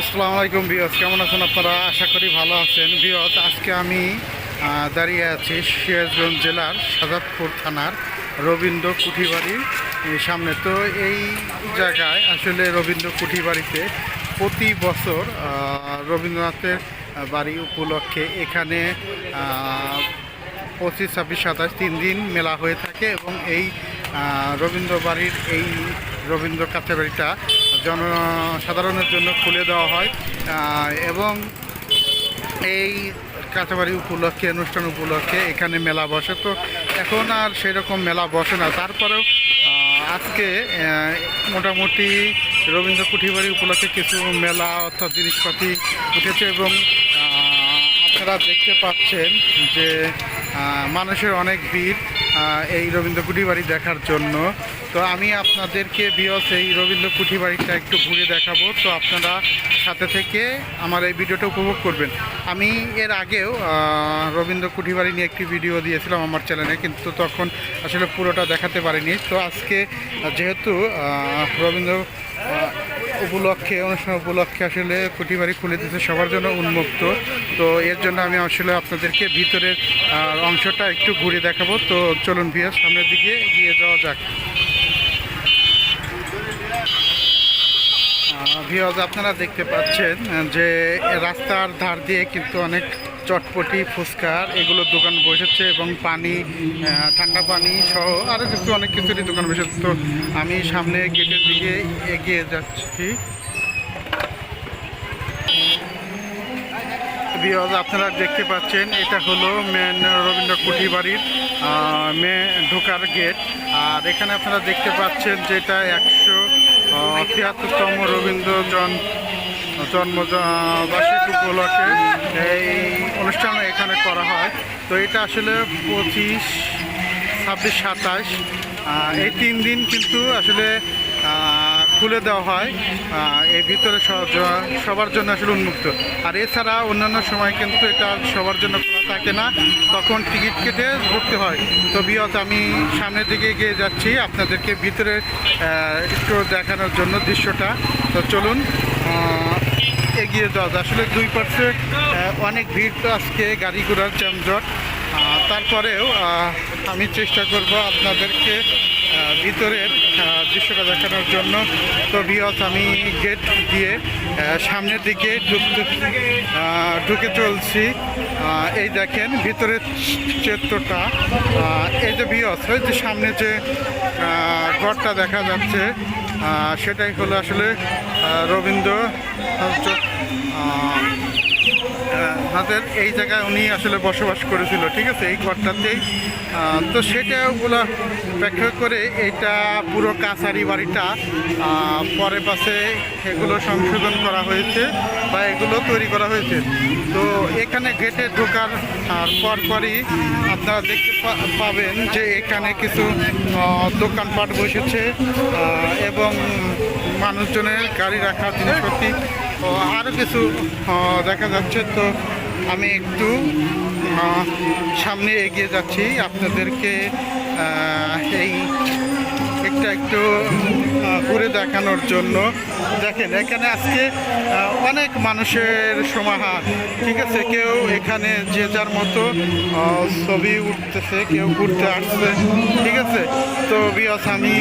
আসসালামু আলাইকুম বিয়স কেমন আছেন আপনারা? আশা করি ভালো আছেন। বিয়স আজকে আমি দাঁড়িয়ে আছি সিরাজগঞ্জ জেলার সাজাদপুর থানার রবীন্দ্র কুঠিবাড়ির সামনে। তো এই জায়গায় আসলে রবীন্দ্র কুঠিবাড়িতে প্রতি বছর রবীন্দ্রনাথের বাড়ি উপলক্ষে এখানে পঁচিশ, ছাব্বিশ, সাতাশ তিন দিন মেলা হয়ে থাকে এবং এই রবীন্দ্র বাড়ির এই রবীন্দ্র কাছে বাড়িটা জনসাধারণের জন্য খুলে দেওয়া হয় এবং এই কাঁচাবাড়ি উপলক্ষে, অনুষ্ঠান উপলক্ষে এখানে মেলা বসে। তো এখন আর সেরকম মেলা বসে না। তারপরেও আজকে মোটামুটি রবীন্দ্র কুঠিবাড়ি উপলক্ষে কিছু মেলা অর্থাৎ জিনিসপাতি উঠেছে এবং আপনারা দেখতে পাচ্ছেন যে মানুষের অনেক ভিড় এই রবীন্দ্র কুঠিবাড়ি দেখার জন্য। তো আমি আপনাদেরকে বিয়স এই রবীন্দ্র কুঠিবাড়িটা একটু ঘুরে দেখাবো। তো আপনারা সাথে থেকে আমার এই ভিডিওটা উপভোগ করবেন। আমি এর আগেও রবীন্দ্র কুঠিবাড়ি নিয়ে একটি ভিডিও দিয়েছিলাম আমার চ্যানেলে কিন্তু তখন আসলে পুরোটা দেখাতে পারিনি। তো আজকে, যেহেতু রবীন্দ্র উপলক্ষে, অনুষ্ঠান উপলক্ষে আসলে কুঠিবাড়ি খুলে দিতে সবার জন্য উন্মুক্ত। তো এর জন্য আমি আসলে আপনাদেরকে ভিতরের অংশটা একটু ঘুরে দেখাবো। তো চলুন ভিয়ার সামনের দিকে এগিয়ে যাওয়া যাক। ভিওজ আপনারা দেখতে পাচ্ছেন যে রাস্তার ধার দিয়ে কিন্তু অনেক চটপটি ফুচকার এগুলো দোকান বসেছে এবং পানি ঠান্ডা পানি সহ আরও কিছু, অনেক কিছুরই দোকান বসেছে। তো আমি সামনে গেটের দিকে এগিয়ে যাচ্ছি। বিয়জ আপনারা দেখতে পাচ্ছেন, এটা হলো মেন রবীন্দ্র কুঠি বাড়ির মে ঢোকার গেট আর এখানে আপনারা দেখতে পাচ্ছেন যে এটা একশো তিয়াত্তরতম রবীন্দ্র জন জন্ম বার্ষিক উপলক্ষে এই অনুষ্ঠান এখানে করা হয়। তো এটা আসলে পঁচিশ, ছাব্বিশ, সাতাশ এই তিন দিন কিন্তু আসলে খুলে দেওয়া হয় এর ভিতরে সবার জন্য আসলে উন্মুক্ত। আর এছাড়া অন্যান্য সময় কিন্তু এটা সবার জন্য খোলা থাকে না তখন টিকিট কেটে ঢুকতে হয়। তো বিয়ত আমি সামনের দিকে এগিয়ে যাচ্ছি আপনাদেরকে ভিতরে একটু দেখানোর জন্য দৃশ্যটা। তো চলুন এগিয়ে যাওয়া। আসলে দুই আহ, অনেক ভিড় আজকে গাড়ি ঘোড়ার যানজট। তারপরেও আমি চেষ্টা করব আপনাদেরকে ভিতরের দৃশ্যটা দেখানোর জন্য। তো বিয়স আমি গেট দিয়ে সামনের দিকে ঢুকে চলছি। এই দেখেন, ভিতরের চিত্রটা। এই যে বিয়স ওই যে সামনে যে ঘরটা দেখা যাচ্ছে সেটাই হলো আসলে রবীন্দ্র তাদের এই জায়গায় উনি আসলে বসবাস করেছিল, ঠিক আছে? এই ঘরটাতেই। তো সেটা ওগুলো ব্যাখ্যা করে এইটা পুরো কাছারি বাড়িটা পরে পাশে এগুলো সংশোধন করা হয়েছে বা এগুলো তৈরি করা হয়েছে। তো এখানে গেটে ঢোকার পরপরই আপনারা দেখতে পাবেন যে এখানে কিছু দোকানপাট বসেছে এবং মানুষজনের গাড়ি রাখার জিনিসপত্র আরও কিছু দেখা যাচ্ছে তো আমি একটু সামনে এগিয়ে যাচ্ছি আপনাদেরকে এই একটা একটু ঘুরে দেখানোর জন্য। দেখেন, এখানে আজকে অনেক মানুষের সমাহার, ঠিক আছে? কেউ এখানে যে যার মতো ছবি উঠতেছে, কেউ ঘুরতে আসছে, ঠিক আছে? তো বিয়াস, আমি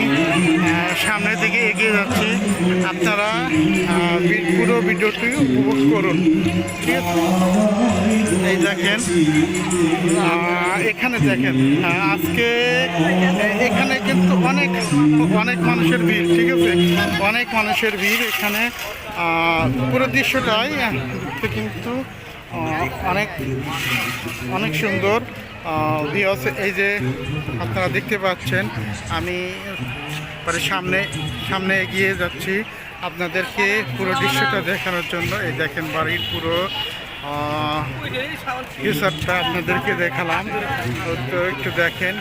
সামনের দিকে এগিয়ে যাচ্ছি। আপনারা পুরো ভিডিওটি উপভোগ করুন, ঠিক আছে? এই দেখেন এখানে দেখেন আজকে এখানে কিন্তু অনেক অনেক মানুষের ভিড়, ঠিক আছে? অনেক মানুষের ভিড় এখানে। পুরো দৃশ্যটাই কিন্তু অনেক অনেক সুন্দর। এই যে আপনারা দেখতে পাচ্ছেন, আমি সামনে সামনে এগিয়ে যাচ্ছি আপনাদেরকে পুরো দৃশ্যটা দেখানোর জন্য। এই দেখেন বাড়ির পুরো ফিউচারটা আপনাদেরকে দেখালাম। তো একটু দেখেন।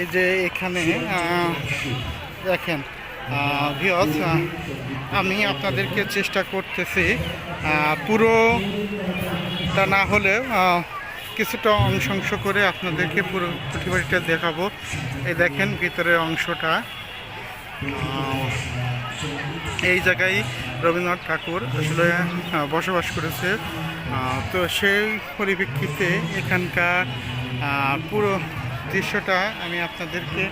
এই যে এখানে দেখেন ভিওস আমি আপনাদেরকে চেষ্টা করতেছি আহ, পুরোটা না আহ, কিছুটা অংশ অংশ করে আপনাদেরকে পুরো কুঠিবাড়িটা দেখাবো। এই দেখেন ভিতরের অংশটা। এই জায়গায় রবীন্দ্রনাথ ঠাকুর আসলে বসবাস করেছে। তো সেই পরিপ্রেক্ষিতে এখানকার পুরো দৃশ্যটা আমি আপনাদেরকে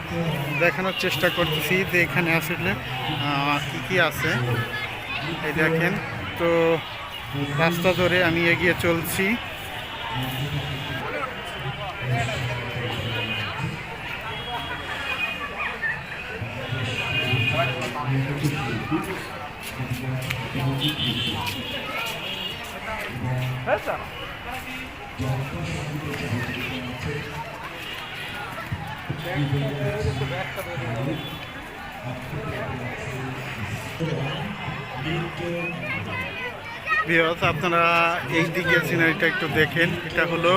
দেখানোর চেষ্টা করতেছি যে এখানে আসলে কি কি আছে। এই দেখেন, তো রাস্তা ধরে আমি এগিয়ে চলছি। Essa? Thank you. বিয়স আপনারা এই দিকে সিনারিটা একটু দেখেন। এটা হলো,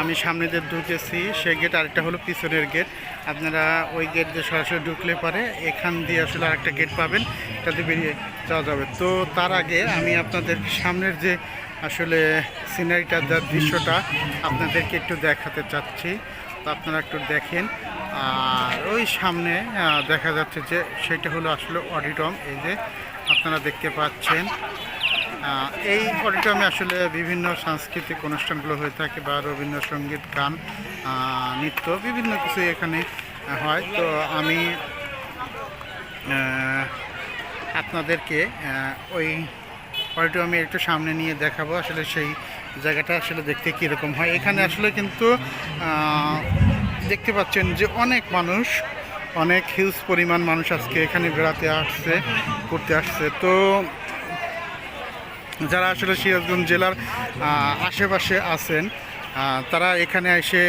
আমি সামনে যে ঢুকেছি সে গেট আরেকটা হলো পিছনের গেট আপনারা ওই গেট দিয়ে সরাসরি ঢুকলে পারে এখান দিয়ে আসলে আরেকটা গেট পাবেন এটাতে বেরিয়ে যাওয়া যাবে। তো তার আগে আমি আপনাদের সামনের যে আসলে সিনারিটার যা দৃশ্যটা আপনাদেরকে একটু দেখাতে চাচ্ছি, তো আপনারা একটু দেখেন। আর ওই সামনে দেখা যাচ্ছে যে সেটা হলো আসলে অডিটম এই যে আপনারা দেখতে পাচ্ছেন। এই অডিটোরিয়ামে আসলে বিভিন্ন সাংস্কৃতিক অনুষ্ঠানগুলো হয়ে থাকে বা রবীন্দ্রসঙ্গীত, গান নৃত্য, বিভিন্ন কিছু এখানে হয়। তো আমি আপনাদেরকে ওই অডিটোরিয়ামে একটু সামনে নিয়ে দেখাবো। আসলে সেই জায়গাটা আসলে দেখতে কীরকম হয়। এখানে আসলে কিন্তু দেখতে পাচ্ছেন যে অনেক মানুষ, অনেক হিউজ পরিমাণ মানুষ আজকে এখানে বেড়াতে আসছে, ঘুরতে আসছে। তো যারা আসলে সিরাজগঞ্জ জেলার আশেপাশে আছেন তারা এখানে এসে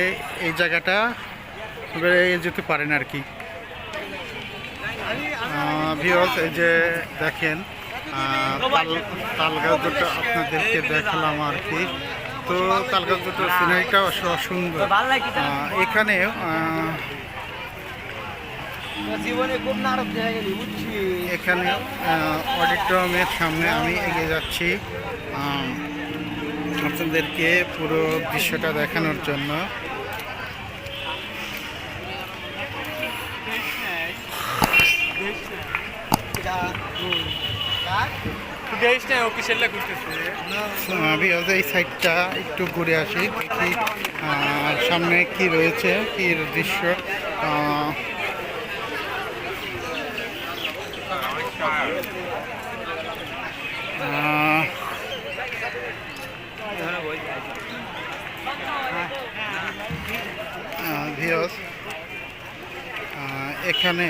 এই জায়গাটা বেড়ে যেতে পারেন আর কি। ভিওস এই যে দেখেন তাল তাল দুটো আপনাদেরকে দেখালাম আর কি। তো তাল গাছ দুটোর সিনারিটাও আসলে সুন্দর এখানে এখানে অডিটোরিয়ামের সামনে আমি এগিয়ে যাচ্ছি আপনাদেরকে পুরো দৃশ্যটা দেখানোর জন্য। আমি এই সাইডটা একটু ঘুরে আসি, দেখি সামনে কি রয়েছে, কি দৃশ্য এখানে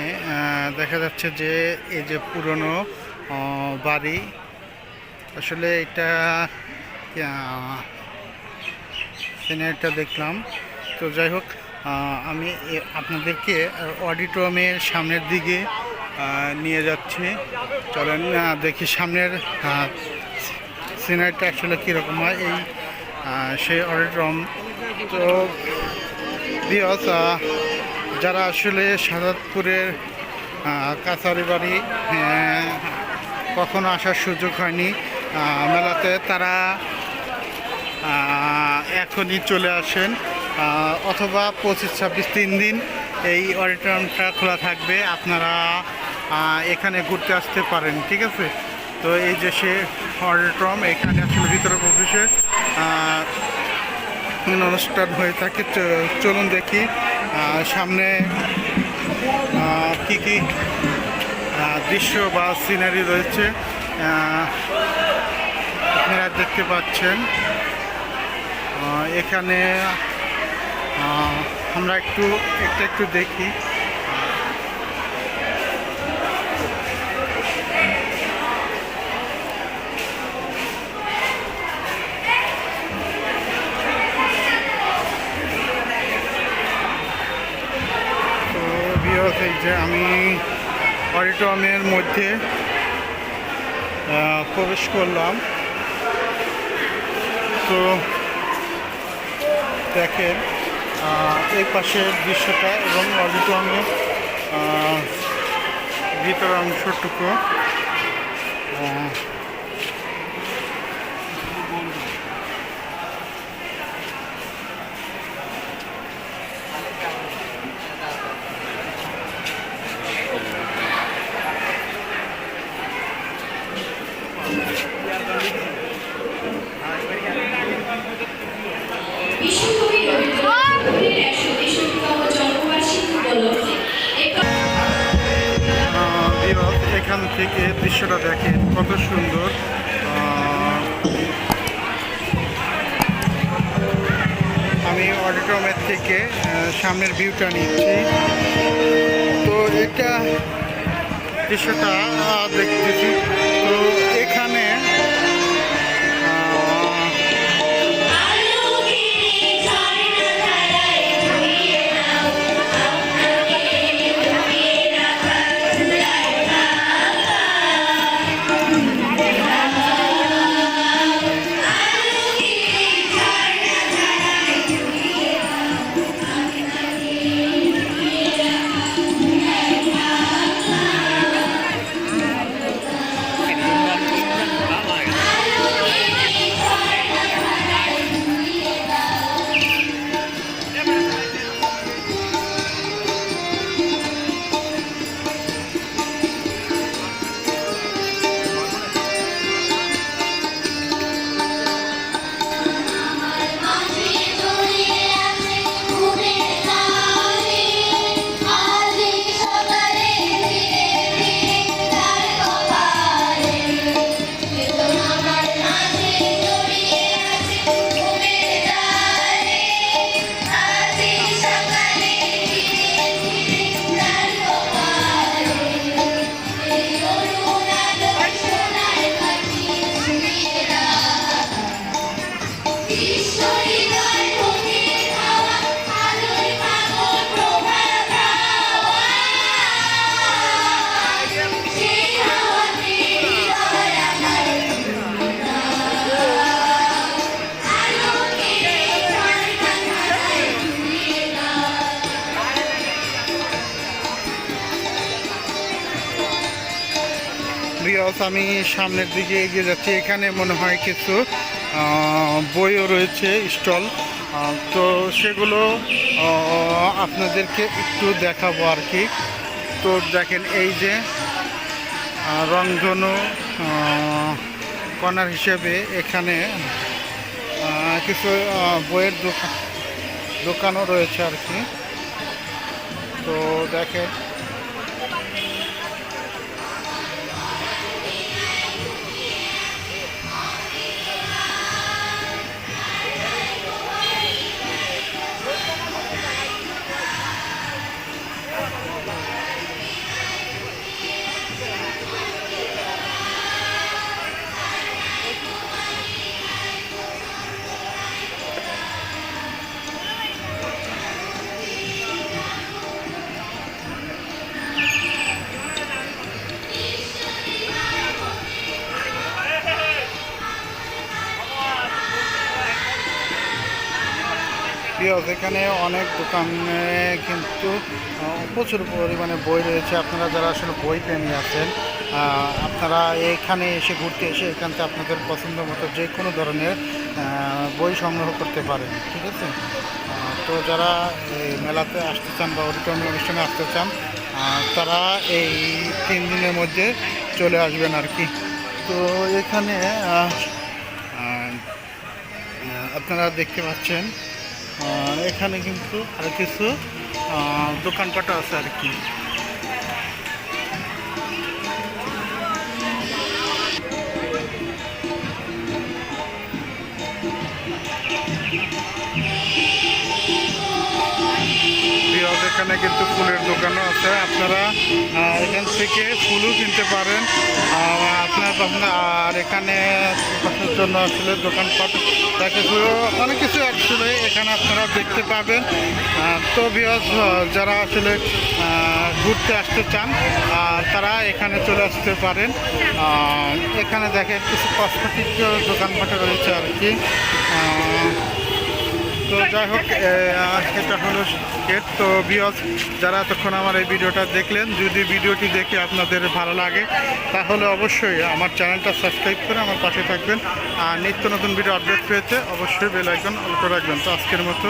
দেখা যাচ্ছে যে এই যে পুরনো বাড়ি, আসলে এটা সিনারিটা দেখলাম। তো যাই হোক আমি আপনাদেরকে অডিটোরিয়ামের সামনের দিকে নিয়ে যাচ্ছি। চলেন দেখি সামনের সিনারিটা আসলে কীরকম হয়। এই সেই অডিটোরিয়াম। তো বিয়স যারা আসলে সাজাদপুরের আহ, কাছারি বাড়ি কখনো আসার সুযোগ হয়নি মেলাতে তারা এখনই চলে আসেন অথবা পঁচিশ ছাব্বিশ তিন দিন এই অডিটোরিয়ামটা খোলা থাকবে। আপনারা এখানে ঘুরতে আসতে পারেন, ঠিক আছে? তো এই যে সে অডিটোরিয়াম এখানে আসলে ভিতরে প্রবেশে অনুষ্ঠান হয়ে থাকে। চলুন দেখি সামনে কি কি দৃশ্য বা সিনারি রয়েছে। আপনারা দেখতে পাচ্ছেন এখানে আমরা একটু একটু একটু দেখি। এই যে আমি অডিটোরিয়ামের মধ্যে প্রবেশ করলাম। তো দেখেন এই পাশের দৃশ্যটা এবং অডিটোরিয়ামের ভিতর অংশটুকু। আমি অডিটোরিয়ামের থেকে সামনের ভিউটা নিচ্ছি। তো এটা দৃশ্যটা দেখতেছি। বিকজ আমি সামনের দিকে এগিয়ে যাচ্ছি। এখানে মনে হয় কিছু বইও রয়েছে, স্টল। তো সেগুলো আপনাদেরকে একটু দেখাবো আর কি। তো দেখেন, এই যে রংধনু কর্নার হিসেবে এখানে কিছু বইয়ের দোকান দোকানও রয়েছে আর কি। তো দেখেন বিকজ এখানে অনেক দোকানে কিন্তু প্রচুর পরিমাণে বই রয়েছে। আপনারা যারা আসলে বই প্রেমী আছেন আপনারা এখানে এসে ঘুরতে এসে এখান থেকে আপনাদের পছন্দ মতো যে কোনো ধরনের বই সংগ্রহ করতে পারেন, ঠিক আছে? তো যারা এই মেলাতে আসতে চান বা অডিটোরিয়াম অনুষ্ঠানে আসতে চান তারা এই তিন দিনের মধ্যে চলে আসবেন আর কি। তো এখানে আপনারা দেখতে পাচ্ছেন এখানে কিন্তু আর কিছু আহ, দোকানপাট আছে আর কি। এখানে কিন্তু ফুলের দোকানও আছে। আপনারা এখান থেকে ফুলও কিনতে পারেন। আপনার আর এখানে জন্য আসলে দোকানপাট তা অনেক কিছু আসলে এখানে আপনারা দেখতে পাবেন। তো বিরজ যারা আসলে ঘুরতে আসতে চান তারা এখানে চলে আসতে পারেন। এখানে দেখেন কিছু কসমেটিক দোকানপাট রয়েছে আর কি। তো যাই হোক এটা হলো গেট তো বিয়স যারা এতক্ষণ আমার এই ভিডিওটা দেখলেন, যদি ভিডিওটি দেখে আপনাদের ভালো লাগে, তাহলে অবশ্যই আমার চ্যানেলটা সাবস্ক্রাইব করে আমার পাশে থাকবেন। আর নিত্য নতুন ভিডিও আপডেট পেতে অবশ্যই বেল আইকন অল করে রাখবেন। তো আজকের মতো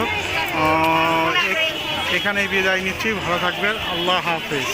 এখানেই বিদায় নিচ্ছি। ভালো থাকবেন। আল্লাহ হাফেজ।